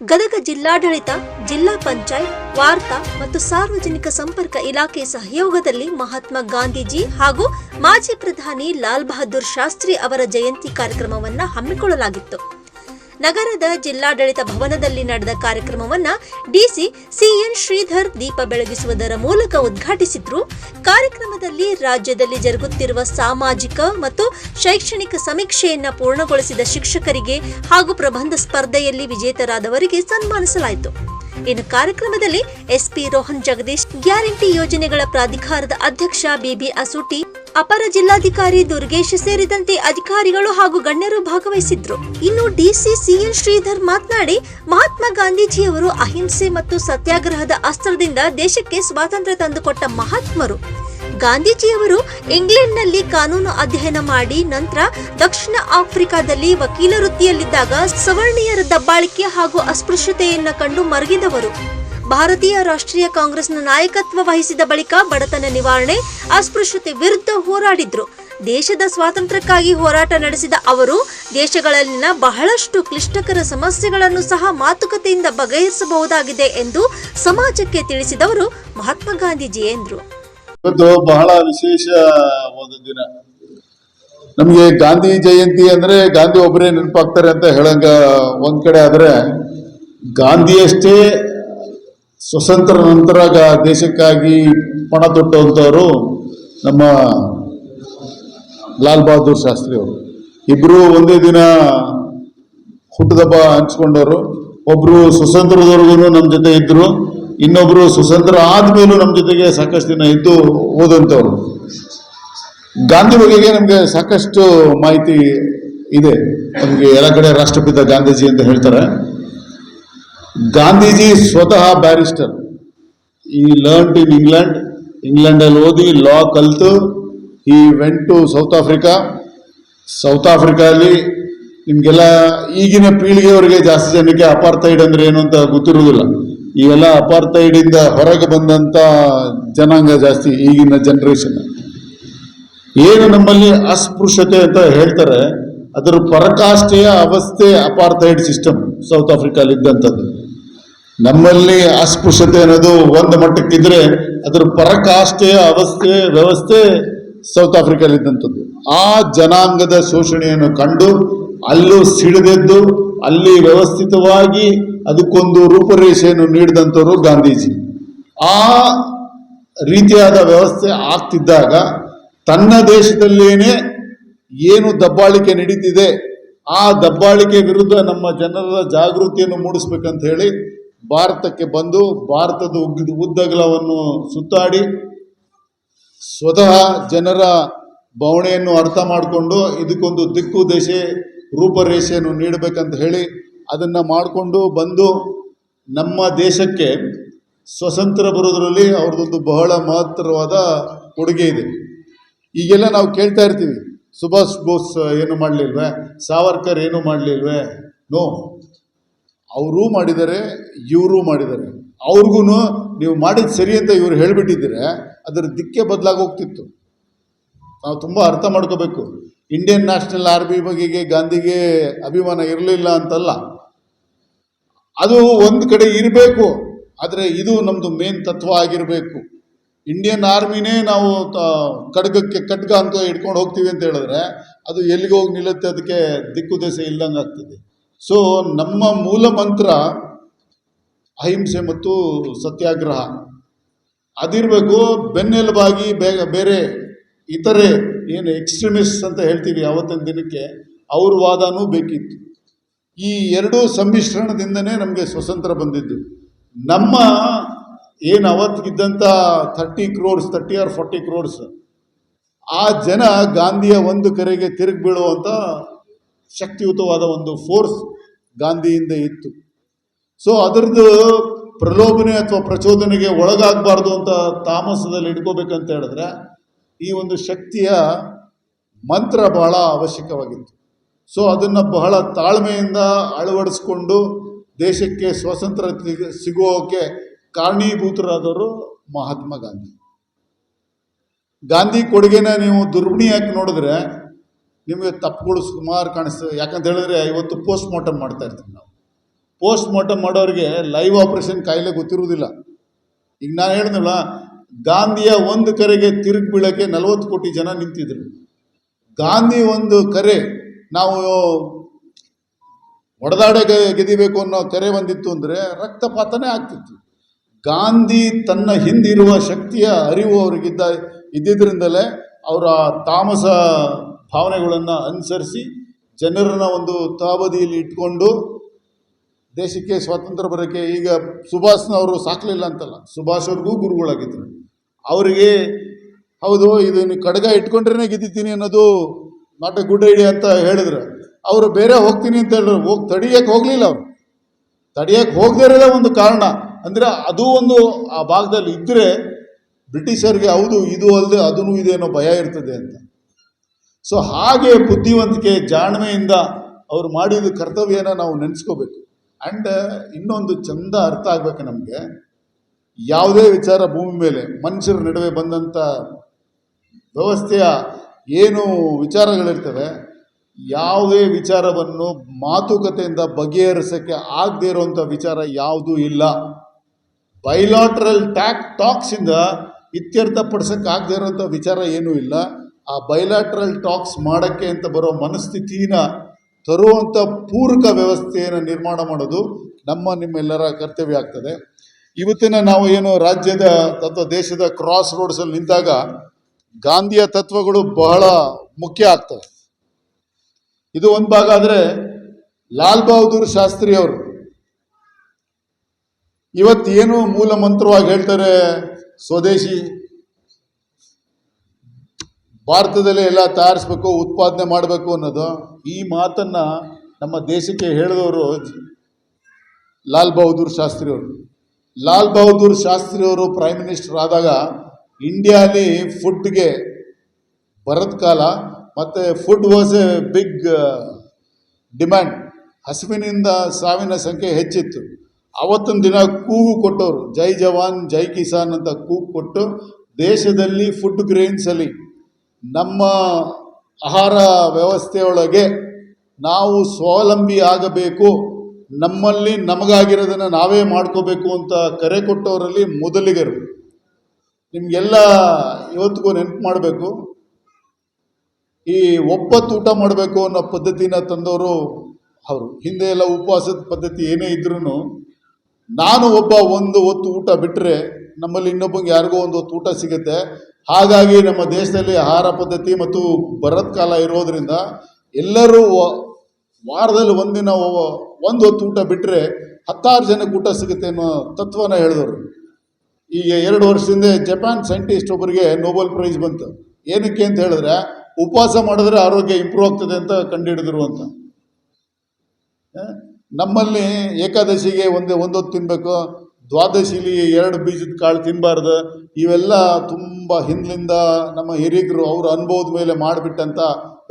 ಗದಗ ಜಿಲ್ಲಾಡಳಿತ, ಜಿಲ್ಲಾ ಪಂಚಾಯತ್, ವಾರ್ತಾ ಮತ್ತು ಸಾರ್ವಜನಿಕ ಸಂಪರ್ಕ ಇಲಾಖೆ ಸಹಯೋಗದಲ್ಲಿ ಮಹಾತ್ಮ ಗಾಂಧೀಜಿ ಹಾಗೂ ಮಾಜಿ ಪ್ರಧಾನಿ ಲಾಲ್ ಬಹದ್ದೂರ್ ಶಾಸ್ತ್ರಿ ಅವರ ಜಯಂತಿ ಕಾರ್ಯಕ್ರಮವನ್ನು ಹಮ್ಮಿಕೊಳ್ಳಲಾಗಿತ್ತು. ನಗರದ ಜಿಲ್ಲಾಡಳಿತ ಭವನದಲ್ಲಿ ನಡೆದ ಕಾರ್ಯಕ್ರಮವನ್ನ ಡಿಸಿ ಸಿಎನ್ ಶ್ರೀಧರ್ ದೀಪ ಬೆಳಗಿಸುವುದರ ಮೂಲಕ ಉದ್ಘಾಟಿಸಿದ್ರು. ಕಾರ್ಯಕ್ರಮದಲ್ಲಿ ರಾಜ್ಯದಲ್ಲಿ ಜರುಗುತ್ತಿರುವ ಸಾಮಾಜಿಕ ಮತ್ತು ಶೈಕ್ಷಣಿಕ ಸಮೀಕ್ಷೆಯನ್ನ ಪೂರ್ಣಗೊಳಿಸಿದ ಶಿಕ್ಷಕರಿಗೆ ಹಾಗೂ ಪ್ರಬಂಧ ಸ್ಪರ್ಧೆಯಲ್ಲಿ ವಿಜೇತರಾದವರಿಗೆ ಸನ್ಮಾನಿಸಲಾಯಿತು. ಇನ್ನು ಕಾರ್ಯಕ್ರಮದಲ್ಲಿ ಎಸ್ಪಿ ರೋಹನ್ ಜಗದೀಶ್ ಗ್ಯಾರಂಟಿ ಯೋಜನೆಗಳ ಪ್ರಾಧಿಕಾರದ ಅಧ್ಯಕ್ಷ ಬಿಬಿ ಅಸೂಟಿ ಅಪರ ಜಿಲ್ಲಾಧಿಕಾರಿ ದುರ್ಗೇಶ್ ಸೇರಿದಂತೆ ಅಧಿಕಾರಿಗಳು ಹಾಗೂ ಗಣ್ಯರು ಭಾಗವಹಿಸಿದ್ರು. ಇನ್ನು ಡಿಸಿ ಸಿಎನ್ ಶ್ರೀಧರ್ ಮಾತನಾಡಿ, ಮಹಾತ್ಮ ಗಾಂಧೀಜಿಯವರು ಅಹಿಂಸೆ ಮತ್ತು ಸತ್ಯಾಗ್ರಹದ ಅಸ್ತ್ರದಿಂದ ದೇಶಕ್ಕೆ ಸ್ವಾತಂತ್ರ್ಯ ತಂದುಕೊಟ್ಟ ಮಹಾತ್ಮರು. ಗಾಂಧೀಜಿಯವರು ಇಂಗ್ಲೆಂಡ್ನಲ್ಲಿ ಕಾನೂನು ಅಧ್ಯಯನ ಮಾಡಿ ನಂತರ ದಕ್ಷಿಣ ಆಫ್ರಿಕಾದಲ್ಲಿ ವಕೀಲ ವೃತ್ತಿಯಲ್ಲಿದ್ದಾಗ ಸವರ್ಣೀಯರ ದಬ್ಬಾಳಿಕೆ ಹಾಗೂ ಅಸ್ಪೃಶ್ಯತೆಯನ್ನು ಕಂಡು ಮರಗಿದವರು. ಭಾರತೀಯ ರಾಷ್ಟ್ರೀಯ ಕಾಂಗ್ರೆಸ್ನ ನಾಯಕತ್ವ ವಹಿಸಿದ ಬಳಿಕ ಬಡತನ ನಿವಾರಣೆ, ಅಸ್ಪೃಶ್ಯತೆ ವಿರುದ್ಧ ಹೋರಾಡಿದ್ರು. ದೇಶದ ಸ್ವಾತಂತ್ರ್ಯಕ್ಕಾಗಿ ಹೋರಾಟ ನಡೆಸಿದ ಅವರು, ದೇಶಗಳಲ್ಲಿನ ಬಹಳಷ್ಟು ಕ್ಲಿಷ್ಟಕರ ಸಮಸ್ಯೆಗಳನ್ನು ಸಹ ಮಾತುಕತೆಯಿಂದ ಬಗೆಹರಿಸಬಹುದಾಗಿದೆ ಎಂದು ಸಮಾಜಕ್ಕೆ ತಿಳಿಸಿದವರು ಮಹಾತ್ಮ ಗಾಂಧೀಜಿ ಎಂದರು. ಬಹಳ ವಿಶೇಷವಾದ ದಿನ. ನಮಗೆ ಗಾಂಧಿ ಜಯಂತಿ ಅಂದ್ರೆ ಗಾಂಧಿ ಒಬ್ಬರೇ ನೆನಪಾಗ್ತಾರೆ ಅಂತ ಹೇಳಂಗ ಒಂದ್ ಕಡೆ ಆದ್ರೆ ಗಾಂಧಿಯಷ್ಟೇ ಸ್ವತಂತ್ರ ನಂತರ ದೇಶಕ್ಕಾಗಿ ಪಣ ತೊಟ್ಟಂಥವರು ನಮ್ಮ ಲಾಲ್ ಬಹದ್ದೂರ್ ಶಾಸ್ತ್ರಿ ಅವರು. ಇಬ್ಬರು ಒಂದೇ ದಿನ ಹುಟ್ಟದಬ್ಬ ಹಂಚ್ಕೊಂಡವರು. ಒಬ್ಬರು ಸ್ವತಂತ್ರದವರೆಗೂ ನಮ್ಮ ಜೊತೆ ಇದ್ದರು ಇನ್ನೊಬ್ಬರು ಸ್ವತಂತ್ರ ಆದಮೇಲೂ ನಮ್ಮ ಜೊತೆಗೆ ಸಾಕಷ್ಟು ದಿನ ಇದ್ದು ಓದಂಥವ್ರು ಗಾಂಧಿ ಬಗೆಗೆ ನಮಗೆ ಸಾಕಷ್ಟು ಮಾಹಿತಿ ಇದೆ. ನಮಗೆ ಎಲ್ಲ ಕಡೆ ರಾಷ್ಟ್ರಪಿತ ಗಾಂಧೀಜಿ ಅಂತ ಹೇಳ್ತಾರೆ. ಗಾಂಧೀಜಿ ಸ್ವತಃ ಬ್ಯಾರಿಸ್ಟರ್ ಈ ಲರ್ನ್ ಇನ್ ಇಂಗ್ಲೆಂಡ್ ಇಂಗ್ಲೆಂಡಲ್ಲಿ ಓದಿ ಲಾ ಕಲಿತು. ಈ went to South Africa South ಆಫ್ರಿಕಾದಲ್ಲಿ ನಿಮಗೆಲ್ಲ ಈಗಿನ ಪೀಳಿಗೆಯವರಿಗೆ ಜಾಸ್ತಿ ಜನಕ್ಕೆ ಅಪಾರ್ಥೈಡ್ ಅಂದ್ರೆ ಏನು ಅಂತ ಗೊತ್ತಿರುವುದಿಲ್ಲ. ಇವೆಲ್ಲ ಅಪಾರ್ಥೈಡಿಂದ ಹೊರಗೆ ಬಂದಂಥ ಜನಾಂಗ ಜಾಸ್ತಿ ಈಗಿನ ಜನ್ರೇಷನ್ ಏನು ನಮ್ಮಲ್ಲಿ ಅಸ್ಪೃಶ್ಯತೆ ಅಂತ ಹೇಳ್ತಾರೆ. ಅದರ ಪರಕಾಷ್ಠೆಯ ಅವಸ್ಥೆ ಅಪಾರ್ಥೈಡ್ ಸಿಸ್ಟಮ್ ಸೌತ್ ಆಫ್ರಿಕಾದಲ್ಲಿ ಇದ್ದಂಥದ್ದು ನಮ್ಮಲ್ಲಿ ಅಸ್ಪೃಶ್ಯತೆ ಅನ್ನೋದು ಒಂದು ಮಟ್ಟಕ್ಕಿದ್ರೆ ಅದರ ಪರಕಾಷ್ಟೆಯ ಅವಸ್ಥೆ, ವ್ಯವಸ್ಥೆ ಸೌತ್ ಆಫ್ರಿಕಾದಲ್ಲಿ ಇದ್ದಂಥದ್ದು ಆ ಜನಾಂಗದ ಶೋಷಣೆಯನ್ನು ಕಂಡು ಅಲ್ಲೂ ಸಿಡಿದೆದ್ದು, ಅಲ್ಲಿ ವ್ಯವಸ್ಥಿತವಾಗಿ ಅದಕ್ಕೊಂದು ರೂಪರೇಷೆಯನ್ನು ನೀಡಿದಂಥವ್ರು ಗಾಂಧೀಜಿ. ಆ ರೀತಿಯಾದ ವ್ಯವಸ್ಥೆ ಆಗ್ತಿದ್ದಾಗ ತನ್ನ ದೇಶದಲ್ಲೇನೆ ಏನು ದಬ್ಬಾಳಿಕೆ ನಡೀತಿದೆ, ಆ ದಬ್ಬಾಳಿಕೆ ವಿರುದ್ಧ ನಮ್ಮ ಜನರ ಜಾಗೃತಿಯನ್ನು ಮೂಡಿಸ್ಬೇಕಂತ ಹೇಳಿ ಭಾರತಕ್ಕೆ ಬಂದು ಭಾರತದ ಉಗ್ಗಿದ ಉದ್ದಗಲವನ್ನು ಸುತ್ತಾಡಿ ಸ್ವತಃ ಜನರ ಭಾವನೆಯನ್ನು ಅರ್ಥ ಮಾಡಿಕೊಂಡು ಇದಕ್ಕೊಂದು ದಿಕ್ಕು ದೇಶೆ ರೂಪರೇಷೆಯನ್ನು ನೀಡಬೇಕಂತ ಹೇಳಿ ಅದನ್ನು ಮಾಡಿಕೊಂಡು ಬಂದು ನಮ್ಮ ದೇಶಕ್ಕೆ ಸ್ವತಂತ್ರ ಬರೋದರಲ್ಲಿ ಅವ್ರದ್ದೊಂದು ಬಹಳ ಮಹತ್ತರವಾದ ಕೊಡುಗೆ ಇದೆ. ಈಗೆಲ್ಲ ನಾವು ಕೇಳ್ತಾ ಇರ್ತೀವಿ, ಸುಭಾಷ್ ಬೋಸ್ ಏನು ಮಾಡಲಿಲ್ವೇ, ಸಾವರ್ಕರ್ ಏನು ಮಾಡಲಿಲ್ವೇ, ನೋ. ಅವರೂ ಮಾಡಿದ್ದಾರೆ, ಇವರೂ ಮಾಡಿದ್ದಾರೆ. ಅವ್ರಿಗೂ ನೀವು ಮಾಡಿದ ಸರಿ ಅಂತ ಇವರು ಹೇಳಿಬಿಟ್ಟಿದ್ರೆ ಅದರ ದಿಕ್ಕೆ ಬದಲಾಗಿ ಹೋಗ್ತಿತ್ತು. ನಾವು ತುಂಬ ಅರ್ಥ ಮಾಡ್ಕೋಬೇಕು. ಇಂಡಿಯನ್ ನ್ಯಾಷನಲ್ ಆರ್ಮಿ ಬಗೆಗೆ ಗಾಂಧಿಗೆ ಅಭಿಮಾನ ಇರಲಿಲ್ಲ ಅಂತಲ್ಲ. ಅದು ಒಂದು ಕಡೆ ಇರಬೇಕು, ಆದರೆ ಇದು ನಮ್ಮದು ಮೇನ್ ತತ್ವ ಆಗಿರಬೇಕು. ಇಂಡಿಯನ್ ಆರ್ಮಿನೇ ನಾವು ಖಡ್ಗಕ್ಕೆ ಖಡ್ಗ ಅಂತ ಇಟ್ಕೊಂಡು ಹೋಗ್ತೀವಿ ಅಂತ ಹೇಳಿದ್ರೆ ಅದು ಎಲ್ಲಿಗೆ ಹೋಗಿ ನಿಲ್ಲುತ್ತೆ, ಅದಕ್ಕೆ ದಿಕ್ಕು ದೇಶ ಇಲ್ದಂಗೆ ಆಗ್ತದೆ. ಸೊ ನಮ್ಮ ಮೂಲ ಮಂತ್ರ ಅಹಿಂಸೆ ಮತ್ತು ಸತ್ಯಾಗ್ರಹ. ಅದಿರಬೇಕು, ಬೆನ್ನೆಲುಬಾಗಿ ಬೇಗ ಬೇರೆ ಇತರೆ ಏನು ಎಕ್ಸ್ಟ್ರೀಮಿಸ್ಟ್ ಅಂತ ಹೇಳ್ತೀವಿ ಅವತ್ತಿನ ದಿನಕ್ಕೆ, ಅವ್ರ ವಾದನೂ ಬೇಕಿತ್ತು. ಈ ಎರಡೂ ಸಮ್ಮಿಶ್ರಣದಿಂದನೇ ನಮಗೆ ಸ್ವತಂತ್ರ ಬಂದಿದ್ದು. ನಮ್ಮ ಏನು ಅವತ್ತಿಗಿದ್ದಂಥ thirty crores thirty or forty crores ಆ ಜನ ಗಾಂಧಿಯ ಒಂದು ಕರೆಗೆ ತಿರುಗಿ ಬೀಳುವಂಥ ಶಕ್ತಿಯುತವಾದ ಒಂದು ಫೋರ್ಸ್ ಗಾಂಧಿಯಿಂದ ಇತ್ತು. ಸೊ ಅದರದ್ದು ಪ್ರಲೋಭನೆ ಅಥವಾ ಪ್ರಚೋದನೆಗೆ ಒಳಗಾಗಬಾರ್ದು ಅಂತ ತಾಮಸದಲ್ಲಿ ಇಟ್ಕೋಬೇಕಂತ ಹೇಳಿದ್ರೆ, ಈ ಒಂದು ಶಕ್ತಿಯ ಮಂತ್ರ ಬಹಳ ಅವಶ್ಯಕವಾಗಿತ್ತು. ಸೊ ಅದನ್ನು ಬಹಳ ತಾಳ್ಮೆಯಿಂದ ಅಳವಡಿಸ್ಕೊಂಡು ದೇಶಕ್ಕೆ ಸ್ವಾತಂತ್ರ್ಯ ಸಿಗ- ಸಿಗೋಕೆ ಕಾರಣೀಭೂತರಾದವರು ಮಹಾತ್ಮ ಗಾಂಧಿ. ಗಾಂಧಿ ಕೊಡುಗೆನ ನೀವು ದುರ್ಬಿಣಿಯಾಗಿ ನೋಡಿದ್ರೆ ನಿಮಗೆ ತಪ್ಪುಗಳು ಸುಮಾರು ಕಾಣಿಸ್ತದೆ ಯಾಕಂತ ಹೇಳಿದ್ರೆ ಇವತ್ತು ಪೋಸ್ಟ್ ಮಾರ್ಟಮ್ ಮಾಡ್ತಾ ಇರ್ತೀವಿ ನಾವು. ಪೋಸ್ಟ್ ಮಾರ್ಟಮ್ ಮಾಡೋರಿಗೆ ಲೈವ್ ಆಪರೇಷನ್ ಕಾಯಿಲೆ ಗೊತ್ತಿರುವುದಿಲ್ಲ. ಈಗ ನಾನು ಹೇಳಿದ್ನಲ್ಲ, ಗಾಂಧಿಯ ಒಂದು ಕರೆಗೆ ತಿರುಗಿ ಬೀಳೋಕ್ಕೆ ನಲವತ್ತು ಕೋಟಿ ಜನ ನಿಂತಿದ್ರು. ಗಾಂಧಿ ಒಂದು ಕರೆ, ನಾವು ಹೊಡೆದಾಡೆ ಗೆದಿಬೇಕು ಅನ್ನೋ ಕರೆ ಬಂದಿತ್ತು ಅಂದರೆ ರಕ್ತಪಾತನೇ ಆಗ್ತಿತ್ತು. ಗಾಂಧಿ ತನ್ನ ಹಿಂದಿರುವ ಶಕ್ತಿಯ ಅರಿವು ಅವರಿಗಿದ್ದ ಇದ್ದಿದ್ದರಿಂದಲೇ ಅವರ ತಾಮಸ ಭಾವನೆಗಳನ್ನು ಅನುಸರಿಸಿ ಜನರನ್ನ ಒಂದು ತಾಬದಿಯಲ್ಲಿ ಇಟ್ಕೊಂಡು ದೇಶಕ್ಕೆ ಸ್ವಾತಂತ್ರ್ಯ ಬರೋಕ್ಕೆ ಈಗ ಸುಭಾಷ್ನವರು ಸಾಕಲಿಲ್ಲ ಅಂತಲ್ಲ. ಸುಭಾಷ್ ಅವ್ರಿಗೂ ಗುರುಗಳಾಗಿದ್ದರು ಅವರಿಗೆ ಹೌದು, ಇದನ್ನು ಕಡಗ ಇಟ್ಕೊಂಡ್ರೇ ಗೆದ್ದಿದ್ದೀನಿ ಅನ್ನೋದು ನಾಟ್ ಎ ಗುಡ್ ಐಡಿಯಾ ಅಂತ ಹೇಳಿದ್ರು. ಅವರು ಬೇರೆ ಹೋಗ್ತೀನಿ ಅಂತ ಹೇಳಿದ್ರು. ಹೋಗಿ ತಡಿಯಕ್ಕೆ ಹೋಗಲಿಲ್ಲ ಅವರು. ತಡಿಯಕ್ಕೆ ಹೋಗದೇ ಒಂದು ಕಾರಣ. ಅಂದರೆ ಅದು ಒಂದು ಆ ಭಾಗದಲ್ಲಿ ಇದ್ದರೆ ಬ್ರಿಟಿಷರಿಗೆ ಹೌದು, ಇದು ಅಲ್ಲದೆ ಅದೂ ಇದೆ ಅನ್ನೋ ಭಯ ಇರ್ತದೆ ಅಂತ. ಸೊ ಹಾಗೆ ಬುದ್ಧಿವಂತಿಕೆ, ಜಾಣ್ಮೆಯಿಂದ ಅವ್ರು ಮಾಡಿದ ಕರ್ತವ್ಯನ ನಾವು ನೆನೆಸ್ಕೋಬೇಕು. ಆ್ಯಂಡ್ ಇನ್ನೊಂದು ಚಂದ ಅರ್ಥ ಆಗ್ಬೇಕು ನಮಗೆ. ಯಾವುದೇ ವಿಚಾರ ಭೂಮಿ ಮೇಲೆ, ಮನುಷ್ಯರ ನಡುವೆ ಬಂದಂಥ ವ್ಯವಸ್ಥೆಯ ಏನು ವಿಚಾರಗಳಿರ್ತವೆ. ಯಾವುದೇ ವಿಚಾರವನ್ನು ಮಾತುಕತೆಯಿಂದ ಬಗೆಹರಿಸೋಕ್ಕೆ ಆಗದೇ ಇರುವಂಥ ವಿಚಾರ ಯಾವುದೂ ಇಲ್ಲ. ಬೈಲಾಟ್ರಲ್ ಟ್ಯಾಕ್ ಟಾಕ್ಸಿಂದ ಇತ್ಯರ್ಥಪಡಿಸೋಕ್ಕಾಗದೇ ಇರೋಂಥ ವಿಚಾರ ಏನೂ ಇಲ್ಲ. ಆ ಬೈಲಾಟ್ರಲ್ ಟಾಕ್ಸ್ ಮಾಡೋಕ್ಕೆ ಅಂತ ಬರೋ ಮನಸ್ಥಿತಿನ ತರುವಂಥ ಪೂರಕ ವ್ಯವಸ್ಥೆಯನ್ನು ನಿರ್ಮಾಣ ಮಾಡೋದು ನಮ್ಮ ನಿಮ್ಮೆಲ್ಲರ ಕರ್ತವ್ಯ ಆಗ್ತದೆ. ಇವತ್ತಿನ ನಾವು ಏನು ರಾಜ್ಯದ ಅಥವಾ ದೇಶದ ಕ್ರಾಸ್ ರೋಡ್ಸಲ್ಲಿ ನಿಂತಾಗ ಗಾಂಧಿಯ ತತ್ವಗಳು ಬಹಳ ಮುಖ್ಯ ಆಗ್ತವೆ. ಇದು ಒಂದು ಭಾಗ ಆದರೆ ಲಾಲ್ ಬಹದ್ದೂರ್ ಶಾಸ್ತ್ರಿ ಅವರು ಇವತ್ತೇನು ಮೂಲ ಮಂತ್ರವಾಗಿ ಹೇಳ್ತಾರೆ, ಸ್ವದೇಶಿ ಭಾರತದಲ್ಲೇ ಎಲ್ಲ ತಯಾರಿಸ್ಬೇಕು, ಉತ್ಪಾದನೆ ಮಾಡಬೇಕು ಅನ್ನೋದು, ಈ ಮಾತನ್ನ ನಮ್ಮ ದೇಶಕ್ಕೆ ಹೇಳಿದವರು ಲಾಲ್ ಬಹದ್ದೂರ್ ಶಾಸ್ತ್ರಿ ಅವರು. ಲಾಲ್ ಬಹದ್ದೂರ್ ಶಾಸ್ತ್ರಿ ಅವರು ಪ್ರೈಮ್ ಮಿನಿಸ್ಟರ್ ಆದಾಗ ಇಂಡಿಯಾಲಿ ಫುಡ್ಗೆ ಬರದ ಕಾಲ ಮತ್ತು food was a big demand ಹಸುವಿನಿಂದ ಸಾವಿನ ಸಂಖ್ಯೆ ಹೆಚ್ಚಿತ್ತು. ಅವತ್ತೊಂದು ದಿನ ಕೂಗು ಕೊಟ್ಟವರು, ಜೈ ಜವಾನ್, ಜೈ ಕಿಸಾನ್ ಅಂತ ಕೂಗು ಕೊಟ್ಟು ದೇಶದಲ್ಲಿ ಫುಡ್ ಗ್ರೇನ್ಸಲ್ಲಿ ನಮ್ಮ ಆಹಾರ ವ್ಯವಸ್ಥೆಯೊಳಗೆ ನಾವು ಸ್ವಾವಲಂಬಿ ಆಗಬೇಕು. ನಮ್ಮಲ್ಲಿ ನಮಗಾಗಿರೋದನ್ನು ನಾವೇ ಮಾಡ್ಕೋಬೇಕು ಅಂತ ಕರೆ ಕೊಟ್ಟವರಲ್ಲಿ ಮೊದಲಿಗರು. ನಿಮಗೆಲ್ಲ ಇವತ್ತಿಗೂ ನೆನಪು ಮಾಡಬೇಕು. ಈ ಒಪ್ಪತ್ತು ಊಟ ಮಾಡಬೇಕು ಅನ್ನೋ ಪದ್ಧತಿನ ತಂದವರು ಅವರು. ಹಿಂದೆ ಎಲ್ಲ ಉಪವಾಸದ ಪದ್ಧತಿ ಏನೇ ಇದ್ರೂ ನಾನು ಒಬ್ಬ ಒಂದು ಹೊತ್ತು ಊಟ ಬಿಟ್ಟರೆ ನಮ್ಮಲ್ಲಿ ಇನ್ನೊಬ್ಬಂಗೆ ಯಾರಿಗೋ ಒಂದು ಊಟ ಸಿಗುತ್ತೆ. ಹಾಗಾಗಿ ನಮ್ಮ ದೇಶದಲ್ಲಿ ಆಹಾರ ಪದ್ಧತಿ ಮತ್ತು ಬರದ ಕಾಲ ಇರೋದ್ರಿಂದ ಎಲ್ಲರೂ ವಾರದಲ್ಲಿ ಒಂದಿನ ಒಂದು ಹೊತ್ತು ಊಟ ಬಿಟ್ಟರೆ ಹತ್ತಾರು ಜನಕ್ಕೆ ಊಟ ಸಿಗುತ್ತೆ ಅನ್ನೋ ತತ್ವನ ಹೇಳಿದವರು. ಈಗ ಎರಡು ವರ್ಷದಿಂದ ಜಪಾನ್ ಸೈಂಟಿಸ್ಟ್ ಒಬ್ಬರಿಗೆ ನೋಬೆಲ್ ಪ್ರೈಸ್ ಬಂತು. ಏನಕ್ಕೆ ಅಂತ ಹೇಳಿದ್ರೆ, ಉಪವಾಸ ಮಾಡಿದ್ರೆ ಆರೋಗ್ಯ ಇಂಪ್ರೂವ್ ಆಗ್ತದೆ ಅಂತ ಕಂಡುಹಿಡಿದ್ರು ಅಂತ. ನಮ್ಮಲ್ಲಿ ಏಕಾದಶಿಗೆ ಒಂದೇ ಒಂದೊತ್ತು ತಿನ್ನಬೇಕು ದ್ವಾದಶಿಲಿ ಎರಡು ಬೀಜದ ಕಾಳು ತಿನ್ನಬಾರ್ದು ಇವೆಲ್ಲ ತುಂಬ ಹಿಂದಿನಿಂದ ನಮ್ಮ ಹಿರಿಯರು ಅವ್ರ ಅನುಭವದ ಮೇಲೆ ಮಾಡಿಬಿಟ್ಟಂಥ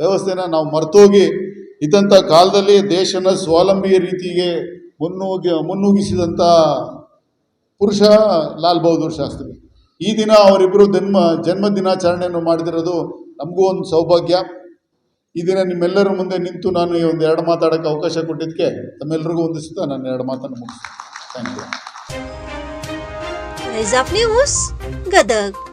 ವ್ಯವಸ್ಥೆನ ನಾವು ಮರ್ತೋಗಿ ಇದ್ದಂಥ ಕಾಲದಲ್ಲಿ ದೇಶನ ಸ್ವಾವಲಂಬಿ ರೀತಿಗೆ ಮುನ್ನುಗ್ಗಿ ಮುನ್ನುಗ್ಗಿಸಿದಂಥ ಪುರುಷ ಲಾಲ್ ಬಹದ್ದೂರ್ ಶಾಸ್ತ್ರಿ. ಈ ದಿನ ಅವರಿಬ್ಬರು ಜನ್ಮ ಜನ್ಮ ದಿನಾಚರಣೆಯನ್ನು ಮಾಡಿದಿರೋದು ನಮಗೂ ಒಂದು ಸೌಭಾಗ್ಯ. ಈ ದಿನ ನಿಮ್ಮೆಲ್ಲರ ಮುಂದೆ ನಿಂತು ನಾನು ಈ ಒಂದು ಎರಡು ಮಾತಾಡೋಕ್ಕೆ ಅವಕಾಶ ಕೊಟ್ಟಿದ್ದಕ್ಕೆ ತಮ್ಮೆಲ್ಲರಿಗೂ ಒಂದಿಸ್ತಾ ನಾನು ಎರಡು ಮಾತನ್ನು ಮುಗಿಸ್ತೀನಿ. ಥ್ಯಾಂಕ್ ಯು आणि न्यूज गदग.